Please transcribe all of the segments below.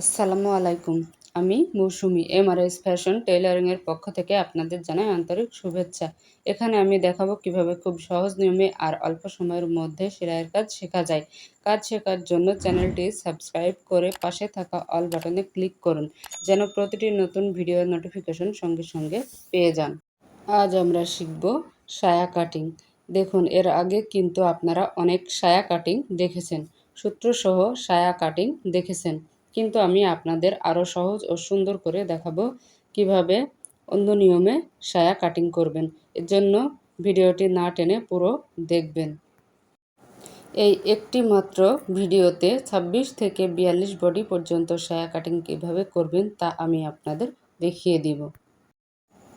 আসসালামু আলাইকুম। আমি মৌসুমি এমআরএস ফ্যাশন টেইলারিংয়ের পক্ষ থেকে আপনাদের জানাই আন্তরিক শুভেচ্ছা। এখানে আমি দেখাবো কীভাবে খুব সহজ নিয়মে আর অল্প সময়ের মধ্যে সেলাইয়ের কাজ শেখা যায়। কাজ শেখার জন্য চ্যানেলটি সাবস্ক্রাইব করে পাশে থাকা অল বাটনে ক্লিক করুন, যেন প্রতিটি নতুন ভিডিওর নোটিফিকেশন সঙ্গে সঙ্গে পেয়ে যান। আজ আমরা শিখব সায়া কাটিং। দেখুন, এর আগে কিন্তু আপনারা অনেক সায়া কাটিং দেখেছেন। সূত্রসহ সায়া কাটিং দেখেছেন। কিন্তু আমি আপনাদের আরও সহজ ও সুন্দর করে দেখাবো কীভাবে অন্য নিয়মে সায়া কাটিং করবেন। এর জন্য ভিডিওটি না টেনে পুরো দেখবেন। এই একটি মাত্র ভিডিওতে ২৬ থেকে বিয়াল্লিশ বডি পর্যন্ত সায়া কাটিং কীভাবে করবেন তা আমি আপনাদের দেখিয়ে দিব।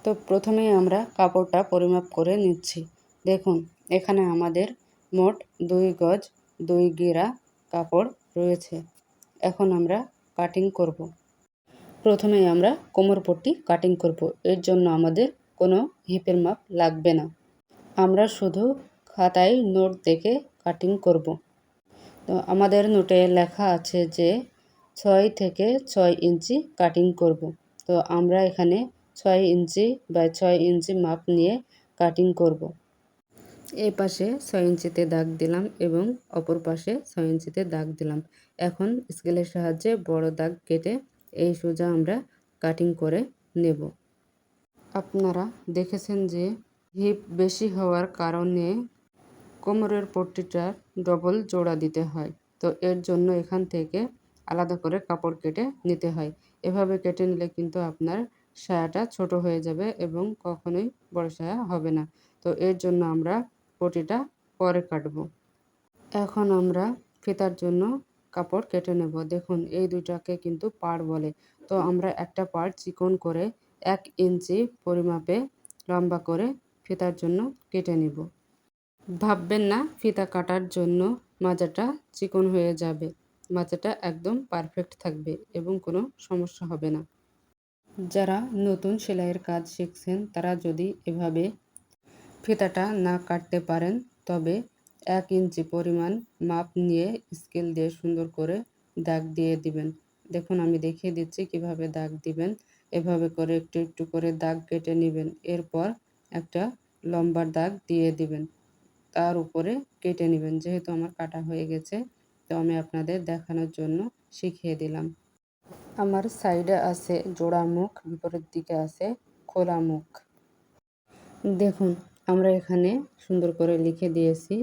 তো প্রথমে আমরা কাপড়টা পরিমাপ করে নিচ্ছি। দেখুন, এখানে আমাদের মোট দুই গজ দুই গিরা কাপড় রয়েছে। এখন আমরা কাটিং করব। প্রথমে আমরা কোমর পট্টি কাটিং করব এর জন্য আমাদের কোনো হিপের মাপ লাগবে না আমরা শুধু খাতায় নোট দেখে কাটিং করব। তো আমাদের নোটে লেখা আছে যে ছয় থেকে ছয় ইঞ্চি কাটিং করব। তো আমরা এখানে ছয় ইঞ্চি বা ছয় ইঞ্চি মাপ নিয়ে কাটিং করব। এই পাশে ছয় ইঞ্চিতে দাগ দিলাম এবং অপর পাশে ছয় ইঞ্চিতে দাগ দিলাম। এখন স্কেলের সাহায্যে বড় দাগ কেটে এই সোজা আমরা কাটিং করে নেব। আপনারা দেখেছেন যে হিপ বেশি হওয়ার কারণে কোমরের পট্টিটার ডবল জোড়া দিতে হয়। তো এর জন্য এখান থেকে আলাদা করে কাপড় কেটে নিতে হয়। এভাবে কেটে নিলে কিন্তু আপনার সায়াটা ছোট হয়ে যাবে এবং কখনোই বড় সায়া হবে না। তো এর জন্য আমরা পটিটা পরে কাটবো। এখন আমরা ফিতার জন্য কাপড় কেটে নেব। দেখুন, এই দুইটাকে কিন্তু পাড় বলে। তো আমরা একটা পাড় চিকন করে এক ইঞ্চি পরিমাপে লম্বা করে ফিতার জন্য কেটে নিব। ভাববেন না, ফিতা কাটার জন্য মাজাটা চিকন হয়ে যাবে। মাজাটা একদম পারফেক্ট থাকবে এবং কোনো সমস্যা হবে না। যারা নতুন সেলাইয়ের কাজ শিখছেন, তারা যদি এভাবে ফিতাটা না কাটতে পারেন, তবে এক ইঞ্চি পরিমাণ মাপ নিয়ে স্কেল দিয়ে সুন্দর করে দাগ দিয়ে দিবেন। দেখুন, আমি দেখিয়ে দিচ্ছি কীভাবে দাগ দিবেন। এভাবে করে একটু একটু করে দাগ কেটে নেবেন। এরপর একটা লম্বার দাগ দিয়ে দিবেন। তার উপরে কেটে নেবেন। যেহেতু আমার কাটা হয়ে গেছে, তো আমি আপনাদের দেখানোর জন্য শিখিয়ে দিলাম। আমার সাইডে আছে জোড়া মুখ, বিপরীত দিকে আছে খোলা মুখ। দেখুন আমরা এখানে সুন্দর করে লিখে দিয়েছি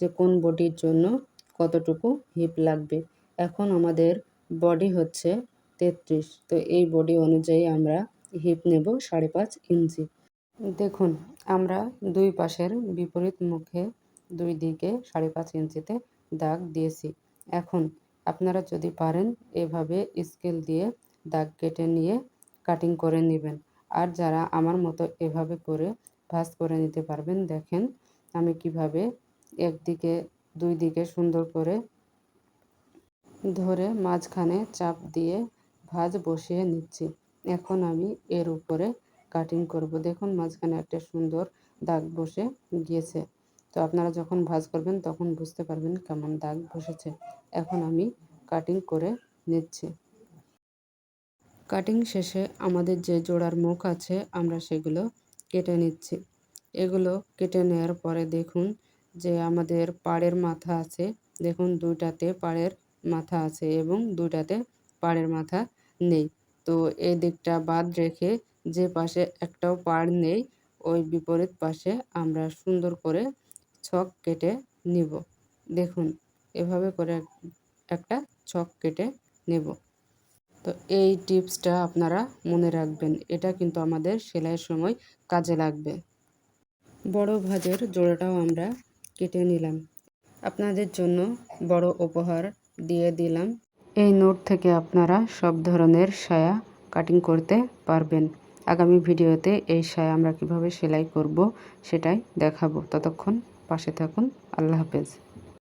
যে কোন বডির জন্য কতটুকু হিপ লাগবে। এখন আমাদের বডি হচ্ছে তেত্রিশ, তো এই বডি অনুযায়ী আমরা হিপ নেব সাড়ে পাঁচ ইঞ্চি। দেখুন, আমরা দুই পাশের বিপরীত মুখে দুই দিকে সাড়ে পাঁচ ইঞ্চিতে দাগ দিয়েছি। এখন আপনারা যদি পারেন এভাবে স্কেল দিয়ে দাগ কেটে নিয়ে কাটিং করে নেবেন। আর যারা আমার মতো এভাবে করে ভাজ করে নিতে পারবেন। দেখেন আমি কীভাবে একদিকে দুই দিকে সুন্দর করে ধরে মাঝখানে চাপ দিয়ে ভাজ বসিয়ে নিচ্ছি। এখন আমি এর উপরে কাটিং করব। দেখুন মাঝখানে একটা সুন্দর দাগ বসে গিয়েছে। তো আপনারা যখন ভাজ করবেন তখন বুঝতে পারবেন কেমন দাগ বসেছে। এখন আমি কাটিং করে নিচ্ছি। কাটিং শেষে আমাদের যে জোড়ার মুখ আছে, আমরা সেগুলো কেটে নিচ্ছি। এগুলো কেটে নেওয়ার পরে দেখুন যে আমাদের পাড়ের মাথা আছে। দেখুন দুইটাতে পাড়ের মাথা আছে এবং দুইটাতে পাড়ের মাথা নেই। তো এই দিকটা বাদ রেখে যে পাশে একটাও পাড় নেই, ওই বিপরীত পাশে আমরা সুন্দর করে ছক কেটে নিব। দেখুন, এভাবে করে একটা ছক কেটে নেব। তো এই টিপসটা আপনারা মনে রাখবেন। এটা কিন্তু আমাদের সেলাইয়ের সময় কাজে লাগবে। বড় ভাজের জোড়াটাও আমরা কেটে নিলাম। আপনাদের জন্য বড় উপহার দিয়ে দিলাম। এই নোট থেকে আপনারা সব ধরনের সায়া কাটিং করতে পারবেন। আগামী ভিডিওতে এই সায়া আমরা কীভাবে সেলাই করব সেটাই দেখাবো। ততক্ষণ পাশে থাকুন। আল্লাহ হাফেজ।